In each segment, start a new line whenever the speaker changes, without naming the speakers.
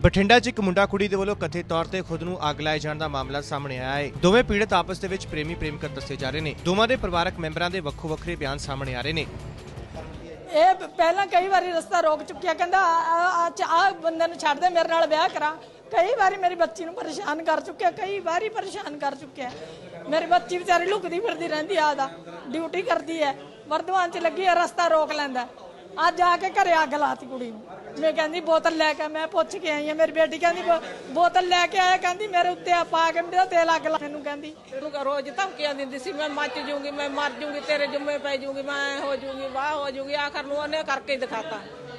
ਬਠਿੰਡਾ 'ਚ ਇੱਕ ਮੁੰਡਾ ਕੁੜੀ ਦੇ ਵੱਲੋਂ ਕਥਿਤ ਤੌਰ ਤੇ ਖੁਦ ਨੂੰ ਅੱਗ ਲਾਏ ਜਾਣ ਦਾ ਮਾਮਲਾ ਸਾਹਮਣੇ ਆਇਆ ਹੈ। ਦੋਵੇਂ ਪੀੜਤ ਆਪਸ ਦੇ ਵਿੱਚ ਪ੍ਰੇਮੀ ਪ੍ਰੇਮਿਕਾ ਦੱਸੇ ਜਾ ਰਹੇ ਨੇ। ਦੋਵਾਂ ਦੇ ਪਰਿਵਾਰਕ ਮੈਂਬਰਾਂ ਦੇ ਵੱਖੋ ਵੱਖਰੇ ਬਿਆਨ ਸਾਹਮਣੇ ਆ ਰਹੇ ਨੇ।
ਇਹ ਪ- ਪਹਿਲਾਂ ਕਈ ਵਾਰੀ ਰਸਤਾ ਰੋਕ ਚੁੱਕਿਆ, ਕਹਿੰਦਾ, ਆ ਆ ਬੰਦੇ ਨੂੰ ਛੱਡ ਦੇ, ਮੇਰੇ ਨਾਲ ਵਿਆਹ ਕਰਾ। ਕਈ ਵਾਰੀ ਮੇਰੀ ਬੱਚੀ ਨੂੰ ਪਰੇਸ਼ਾਨ ਕਰ ਚੁੱਕਿਆ, ਕਈ ਵਾਰੀ ਪਰੇਸ਼ਾਨ ਕਰ ਚੁੱਕਿਆ ਮੇਰੀ ਬੱਚੀ ਵਿਚਾਰੀ ਲੁਕਦੀ ਫਿਰਦੀ ਰਹਿੰਦੀ ਆ ਦਾ ਡਿਊਟੀ ਕਰਦੀ ਹੈ। ਵਰਧਮਾਨ ਚ ਲੱਗੀ ਹੈ, ਰਸਤਾ ਰੋਕ ਲੈਂਦਾ ਅੱਜ ਆ ਕੇ ਘਰੇ ਅੱਗ ਲਾਤੀ ਕੁੜੀ ਨੂੰ। ਮੈਂ ਕਹਿੰਦੀ, ਬੋਤਲ ਲੈ ਕੇ ਮੈਂ ਪੁੱਛ ਕੇ ਆਈ ਆ, ਮੇਰੀ ਬੇਟੀ ਕਹਿੰਦੀ, ਬੋ- ਬੋਤਲ ਲੈ ਕੇ ਆਇਆ। ਕਹਿੰਦੀ, ਮੇਰੇ ਉੱਤੇ ਆ ਪਾ ਕੇ, ਮੇਰਾ ਤੇਲ ਅੱਗ ਲਾ। ਮੈਨੂੰ ਕਹਿੰਦੀ,
ਇਹਨੂੰ ਕਹ ਰੋਜ਼ ਧਮਕੀਆਂ ਦਿੰਦੀ ਸੀ, ਮੈਂ ਮੱਚ ਜੂੰਗੀ, ਮੈਂ ਮਰ ਜੂੰਗੀ, ਤੇਰੇ ਜੁੰਮੇ ਪੈ ਜੂੰਗੀ, ਮੈਂ ਐਂ ਹੋ ਜੂੰਗੀ, ਵਾਹ ਹੋ ਜੂੰਗੀ। ਆਖਰ ਨੂੰ ਉਹਨੇ ਕਰਕੇ ਹੀ ਦਿਖਾਤਾ।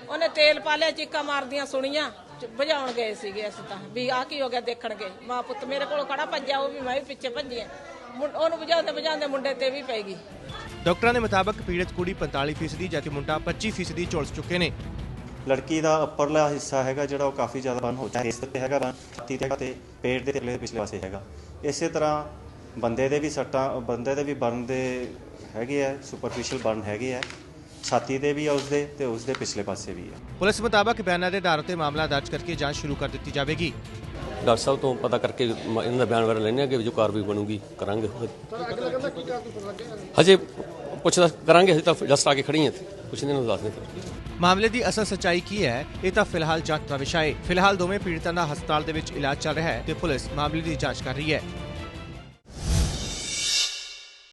ਉਹਨੇ ਤੇਲ ਪਾ ਲਿਆ, ਚੀਕਾਂ ਮਾਰਦੀਆਂ ਸੁਣੀਆਂ, ਚ- ਭਜਾਉਣ ਗਏ ਸੀਗੇ ਅਸੀਂ ਤਾਂ, ਵੀ ਆਹ ਕੀ ਹੋ ਗਿਆ ਦੇਖਣ ਗਏ। ਮਾਂ ਪੁੱਤ ਮੇਰੇ ਕੋਲ ਖੜਾ ਭੱਜਿਆ, ਉਹ ਵੀ ਮੈਂ ਵੀ ਪਿੱਛੇ ਭੱਜੀ ਆ। ਮੁੰ- ਉਹਨੂੰ ਭਜਾਉਂਦੇ ਭਜਾਉਂਦੇ ਮੁੰਡੇ ਤੇ ਵੀ ਪੈ ਗਈ।
ਡਾਕਟਰਾਂ ਦੇ ਮੁਤਾਬਕ ਪੀੜਤ ਕੁੜੀ 45% ਜਦਕਿ ਮੁੰਡਾ 25% ਝੁਲਸ ਚੁੱਕੇ ਨੇ।
ਲੜਕੀ ਦਾ ਉੱਪਰਲਾ ਹਿੱਸਾ ਹੈਗਾ ਜਿਹੜਾ ਉਹ ਕਾਫੀ ਜ਼ਿਆਦਾ ਬਰਨ ਹੋ ਚੁੱਕਾ ਹੈ। ਇਸ ਤੇ ਹੈਗਾ ਬਰਨ ਛਾਤੀ ਤੇ ਤੇ ਪੇਟ ਦੇ ਥੱਲੇ ਪਿਛਲੇ ਪਾਸੇ ਹੈਗਾ। ਇਸੇ ਤਰ੍ਹਾਂ ਬੰਦੇ ਦੇ ਵੀ ਸੱਟਾਂ ਬੰਦੇ ਦੇ ਵੀ ਬਰਨ ਦੇ ਹੈਗੇ ਆ ਸੁਪਰਫੀਸ਼ੀਅਲ ਬਰਨ ਹੈਗੇ ਆ। ਛਾਤੀ ਦੇ ਵੀ ਆ ਉਸਦੇ ਤੇ ਉਸਦੇ ਪਿਛਲੇ ਪਾਸੇ ਵੀ ਆ।
ਪੁਲਿਸ ਮੁਤਾਬਕ ਬਿਆਨਾਂ ਦੇ ਆਧਾਰ ਤੇ ਮਾਮਲਾ ਦਰਜ ਕਰਕੇ ਜਾਂਚ ਸ਼ੁਰੂ ਕਰ ਦਿੱਤੀ ਜਾਵੇਗੀ।
ਡਾਕਟਰ ਸਾਹਿਬ ਤੋਂ ਪਤਾ ਕਰਕੇ ਮ- ਇਹਨਾਂ ਦਾ ਬਿਆਨ ਵਗੈਰਾ ਲੈਣੇ ਕਿ ਜੋ ਕਾਰਵਾਈ ਬਣੂਗੀ ਕਰਾਂਗੇ। ਹਜੇ ਪੁੱਛਦਾ ਕਰਾਂਗੇ ਹਜੇ ਤਾਂ ਜਸਟ ਆ ਕੇ ਖੜੀ ਹਾਂ ਕੁਛ ਨਹੀਂ ਨੂੰ ਦੱਸ ਦੇ
ਮਾਮਲੇ ਦੀ ਅਸਲ ਸਚਾਈ ਕੀ ਹੈ, ਇਹ ਤਾਂ ਫਿਲਹਾਲ ਜਾਂਚ ਦਾ ਵਿਸ਼ਾ ਹੈ ਫਿਲਹਾਲ ਦੋਵੇਂ ਪੀੜਤਾਂ ਦਾ ਹਸਪਤਾਲ ਦੇ ਵਿੱਚ ਇਲਾਜ ਚੱਲ ਰਿਹਾ ਹੈ ਤੇ ਪੁਲਿਸ ਮਾਮਲੇ ਦੀ ਜਾਂਚ ਕਰ ਰਹੀ ਹੈ।